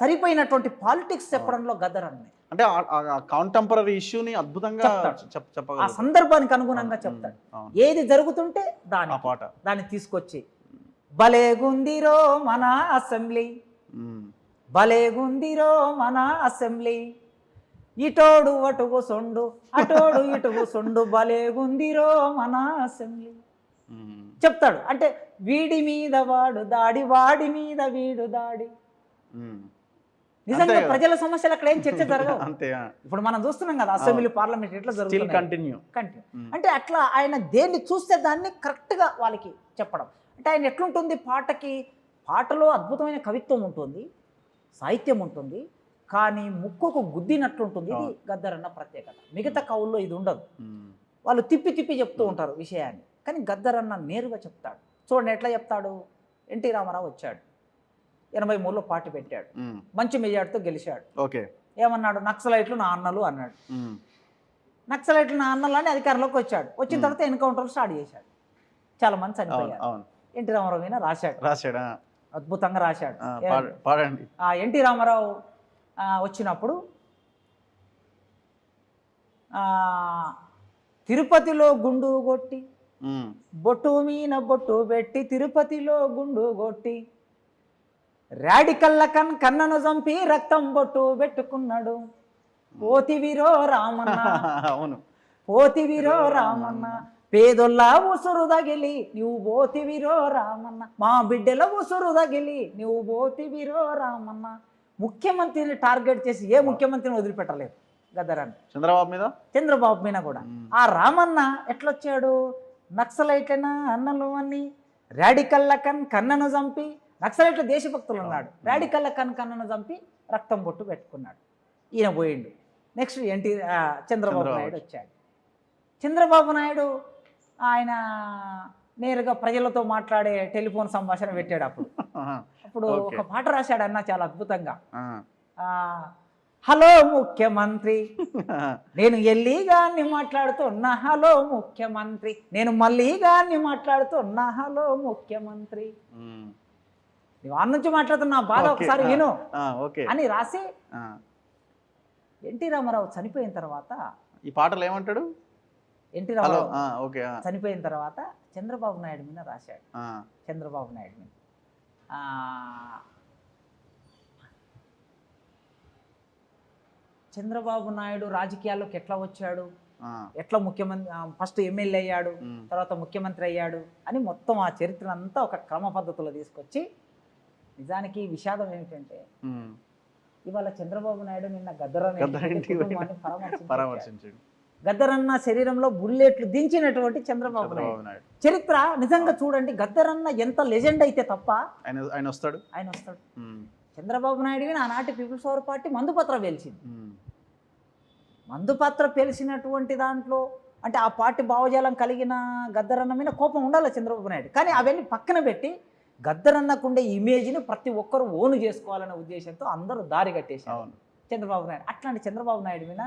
సరిపోయినటువంటి politics చెప్పడంలో అన్నయ్య అంటే కాంటెంపరీ ఇష్యూని అద్భుతంగా ఆ సందర్భానికి అనుగుణంగా చెప్తాడు. ఏది జరుగుతుంటే దాని పాట. దాన్ని తీసుకొచ్చి భలేగుందిరో మన అసెంబ్లీ ఉమ్. భలేగుందిరో మన అసెంబ్లీ ఇటోడు అటుగు సొండు అటోడు ఇటుగు సొండు భలేగుందిరో మన అసెంబ్లీ. చెప్తాడు. అంటే వీడి మీద వాడు దాడి వాడి మీద వీడు దాడి. నిజంగా. ప్రజల సమస్యలు అక్కడ ఏం చర్చ జరగవు. అంతే ఇప్పుడు మనం చూస్తున్నాం కదా అసెంబ్లీ పార్లమెంట్ ఎట్లా జరుగుతుంది? కంటిన్యూ కంటిన్యూ అంటే అట్లా ఆయన దేన్ని చూస్తే దాన్ని కరెక్ట్గా వాళ్ళకి చెప్పడం. అంటే ఆయన ఎట్లుంటుంది? పాటకి పాటలో అద్భుతమైన కవిత్వం ఉంటుంది సాహిత్యం ఉంటుంది కానీ ముక్కుకు గుద్దినట్లుంటుంది. ఇది గద్దరన్న ప్రత్యేకత. మిగతా కవుల్లో ఇది ఉండదు. వాళ్ళు తిప్పి తిప్పి చెప్తూ ఉంటారు విషయాన్ని. కానీ గద్దరన్న నేరుగా చెప్తాడు. చూడండి ఎట్లా చెప్తాడు? ఎన్టీ రామారావు వచ్చాడు. ఎనభై మూడులో పార్టీ పెట్టాడు. మంచి మెజార్టీతో గెలిచాడు. ఓకే. ఏమన్నాడు? నక్సలైట్లు నా అన్నలు అన్నాడు. నక్సలైట్లు నా అన్నలు అని అధికారంలోకి వచ్చాడు. వచ్చిన తర్వాత ఎన్కౌంటర్ స్టార్ట్ చేశాడు. చాలా మంది చనిపోయారు. ఎన్టీ రామారావు మీద రాశాడు. రాశాడా? అద్భుతంగా రాశాడు. ఆ, పాడ- పాడండి. ఆ ఎన్టీ రామారావు వచ్చినప్పుడు తిరుపతిలో గుండు కొట్టి. బొట్టు మీన బొట్టు పెట్టి తిరుపతిలో గుండు కొట్టి రాడికల్ల కన్ కన్నను చంపి రక్తం బొట్టు పెట్టుకున్నాడు. పోతివిరో రామన్న. అవును. పోతివిరో రామన్న. పేదొల్ల ఉసురు తగిలి నువ్వు పోతివిరో రామన్న. మా బిడ్డల ఉసురు తగిలి నువ్వు పోతివిరో రామన్న. ముఖ్యమంత్రిని టార్గెట్ చేసి ఏ ముఖ్యమంత్రిని వదిలిపెట్టలేదు గద్దరాన్ని చంద్రబాబు మీద? చంద్రబాబు మీద కూడా. ఆ రామన్న ఎట్లొచ్చాడు? నక్సలైట్లనా అన్నలు అని రాడికల్ల కన్ కన్నను చంపి నక్సలైట్ల దేశభక్తులు ఉన్నాడు. రాడికల్ల కన్ కన్నను చంపి రక్తం బొట్టు పెట్టుకున్నాడు. ఈయన పోయిండు. Next NT Chandrababu. నాయుడు వచ్చాడు. చంద్రబాబు నాయుడు ఆయన నేరుగా ప్రజలతో మాట్లాడే టెలిఫోన్ సంభాషణ పెట్టాడు అప్పుడు. అప్పుడు. ఒక పాట రాశాడు అన్న చాలా అద్భుతంగా. హలో ముఖ్యమంత్రి నేను ఎల్లీగాన్ని మాట్లాడుతున్నా. హలో ముఖ్యమంత్రి నేను మళ్ళీగాన్ని మాట్లాడుతున్నా. హలో ముఖ్యమంత్రి. ఆ నుంచి మాట్లాడుతున్నా బాధ. ఒకసారి. విను అని రాసి. ఎన్టీ రామారావు చనిపోయిన తర్వాత ఈ పాటలు ఏమంటాడు ఎన్టీ రామారావు. చనిపోయిన తర్వాత చంద్రబాబు నాయుడు మీద రాశాడు. చంద్రబాబు నాయుడు మీద చంద్రబాబు నాయుడు రాజకీయాల్లోకి ఎట్లా వచ్చాడు. ఎట్లా ముఖ్యమంత్రి ఫస్ట్ ఎమ్మెల్యే అయ్యాడు. తర్వాత ముఖ్యమంత్రి అయ్యాడు అని మొత్తం ఆ చరిత్ర అంతా ఒక క్రమ పద్ధతిలో తీసుకొచ్చి నిజానికి విషాదం ఏమిటంటే. ఇవాళ చంద్రబాబు నాయుడు నిన్న గద్దరన్న పరామర్శించాడు. గద్దరన్న శరీరంలో బుల్లెట్లు దించినటువంటి చంద్రబాబు నాయుడు. చరిత్ర నిజంగా చూడండి గద్దరన్న ఎంత లెజెండ్ అయితే తప్ప ఆయన ఆయన వస్తాడు? ఆయన వస్తాడు. చంద్రబాబు నాయుడు ఆనాటి పీపుల్స్ పవర్ పార్టీ మందుపత్ర ఉమ్. మందుపత్ర పెలిసినటువంటి దాంట్లో అంటే ఆ పార్టీ భావజాలం కలిగిన గద్దరన్న మీద కోపం ఉండాలి చంద్రబాబు నాయుడు. కానీ అవన్నీ పక్కన పెట్టి గద్దరన్నకుండే ఇమేజ్ని ప్రతి ఒక్కరు ఓను చేసుకోవాలనే ఉద్దేశంతో అందరూ దారి కట్టేశారు. చంద్రబాబు నాయుడు. అట్లాంటి చంద్రబాబు నాయుడు మీద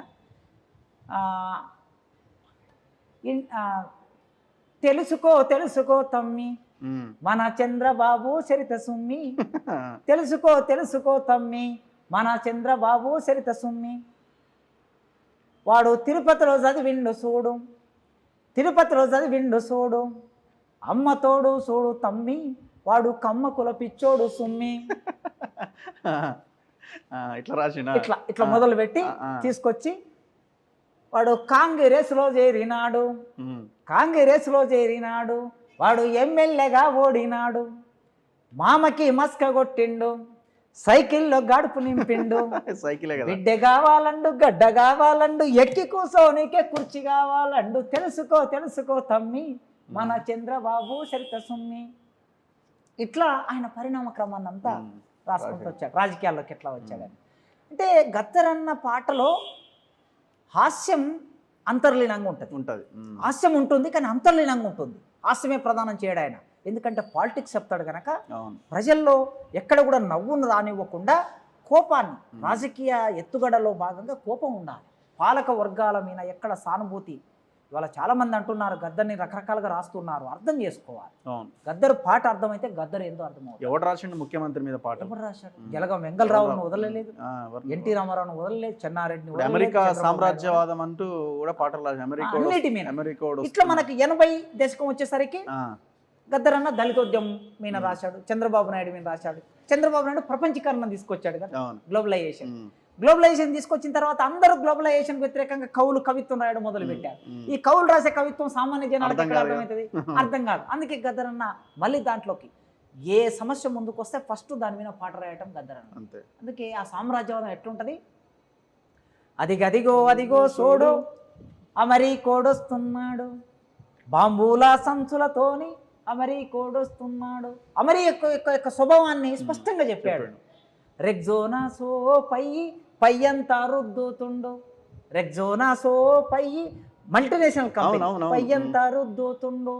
తెలుసుకో తెలుసుకో తమ్మి. మన చంద్రబాబు చరిత సుమ్మి. తెలుసుకో తెలుసుకో తమ్మి. మన చంద్రబాబు చరిత సుమ్మి. వాడు తిరుపతిలో చదివిండు చూడు తిరుపతిలో చదివిండు చూడు అమ్మ తోడు చూడు తమ్మి. వాడు కమ్మ కుల పిచ్చోడు సుమ్మి. ఇట్లా రాసిన ఇట్లా ఇట్లా మొదలు పెట్టి. తీసుకొచ్చి వాడు కాంగ్రెస్లో చేరినాడు. కాంగ్రెస్లో చేరినాడు. వాడు ఎమ్మెల్యేగా ఓడినాడు. మామకి మస్క కొట్టిండు. సైకిల్లో గడుపు నింపిండు. సైకిలే బిడ్డ కావాలండు గడ్డ కావాలండు ఎక్కి కూసోనికే కుర్చీ కావాలండు. తెలుసుకో తెలుసుకో తమ్మి. మన చంద్రబాబు చరిత సుమ్మి. ఇట్లా ఆయన పరిణామ క్రమాన్ని అంతా. రాసుకుంటూ వచ్చాడు. రాజకీయాల్లోకి ఎట్లా వచ్చాడని. అంటే గత్తరన్న పాటలో హాస్యం అంతర్లీనంగా ఉంటుంది. ఉంటది. హాస్యం ఉంటుంది కానీ అంతర్లీనంగా ఉంటుంది. హాస్యమే ప్రధానం చేయడు ఆయన. ఎందుకంటే పాలిటిక్స్ చెప్తాడు కనుక ప్రజల్లో ఎక్కడ కూడా నవ్వును రానివ్వకుండా కోపాన్ని రాజకీయ ఎత్తుగడలో భాగంగా కోపం ఉండాలి. పాలక వర్గాల మీద ఎక్కడ సానుభూతి ఇవాళ చాలా మంది అంటున్నారు గద్దర్ని రకరకాలుగా రాస్తున్నారు అర్థం చేసుకోవాలి. గద్దరు పాట అర్థమైతే గద్దరు ఏందో అర్థమవుతుంది. ఎవడు రాసిండు ముఖ్యమంత్రి మీద పాట? ఎవరు రాశాడు. జలగం వెంగళరావును వదలలేదు? ఎన్టీ రామారావును వదలలేదు. చెన్నారెడ్డిని అమెరికా సామ్రాజ్యవాదం అంటూ కూడా పాటలు రాసి అమెరికా. అన్నిటి మీద. అమెరికా ఇట్లా. మనకి ఎనభై దశకం వచ్చేసరికి ఆ, గద్దరన్న దళితోద్యమం మీద. రాశాడు చంద్రబాబు నాయుడు మీద రాశాడు. చంద్రబాబు నాయుడు ప్రపంచీకరణ తీసుకొచ్చాడు కదా. గ్లోబలైజేషన్ గ్లోబలైజేషన్ తీసుకొచ్చిన తర్వాత అందరూ గ్లోబలైజేషన్ వ్యతిరేకంగా కవులు కవిత్వం రాయడం మొదలు పెట్టారు ఈ కవులు రాసే కవిత్వం సామాన్య జనాలకు ఎక్కడ అర్థమవుతుంది? అర్థం కాదు. అందుకే గద్దరన్న మళ్ళీ దాంట్లోకి ఏ సమస్య ముందుకు వస్తే ఫస్ట్ దాని మీద పాట రాయటం గద్దరన్న. అందుకే ఆ సామ్రాజ్యవాదం ఎట్లుంటది? అదిగదిగో అదిగో సోడు అమరీ కోడొస్తున్నాడు. బాంబూల సంచులతోని అమరీ కోడొస్తున్నాడు. అమరీ యొక్క యొక్క యొక్క స్వభావాన్ని స్పష్టంగా చెప్పాడు. రెగ్జోనా సో పై పయ్యంతా రుద్దుతుండు రెగ్జోనా సో పై మల్టీనేషనల్ కంపెనీ. పయ్యంతా రుద్దుతుండు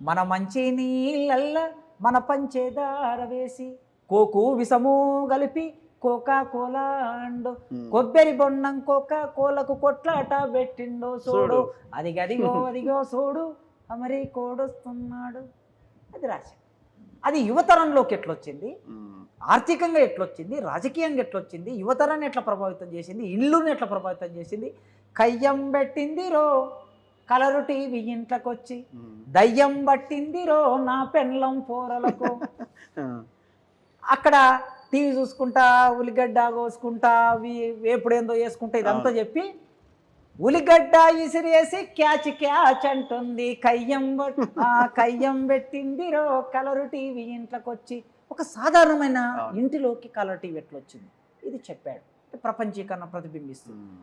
మన మంచి నీళ్ళల్ల మన పంచేదార వేసి కోకు విసము కలిపి కోకా కోలా అండు కొబ్బరి బొండం కోకా కోలకు కొట్లాట పెట్టిండో చూడు. అది అదిగో అదిగో చూడు అమరీ కోడొస్తున్నాడు. అది రాశాడు అది యువతరంలోకి ఎట్లొచ్చింది? ఆర్థికంగా ఎట్లొచ్చింది? రాజకీయంగా ఎట్లొచ్చింది? యువతరాన్ని ఎట్లా ప్రభావితం చేసింది? ఇల్లుని ఎట్లా ప్రభావితం చేసింది? కయ్యం పెట్టింది రో కలరు టీవీ ఇంట్లోకొచ్చి. దయ్యం పట్టింది రో నా పెన్లం పోరలకు. అక్కడ టీవీ చూసుకుంటా ఉల్లిగడ్డ కోసుకుంటా వీ- వేపుడేందో వేసుకుంటా ఇదంతా చెప్పి ఉల్లిగడ్డ ఇసిరేసి క్యాచ్ క్యాచ్ అంటుంది. కయ్యం కయ్యం పెట్టింది రో కలరు టీవీ ఇంట్లోకి వచ్చి ఒక సాధారణమైన. ఇంటిలోకి కలర్ టీవీ ఎట్లా వచ్చింది ఇది చెప్పాడు ప్రపంచీకరణ ప్రతిబింబిస్తుంది.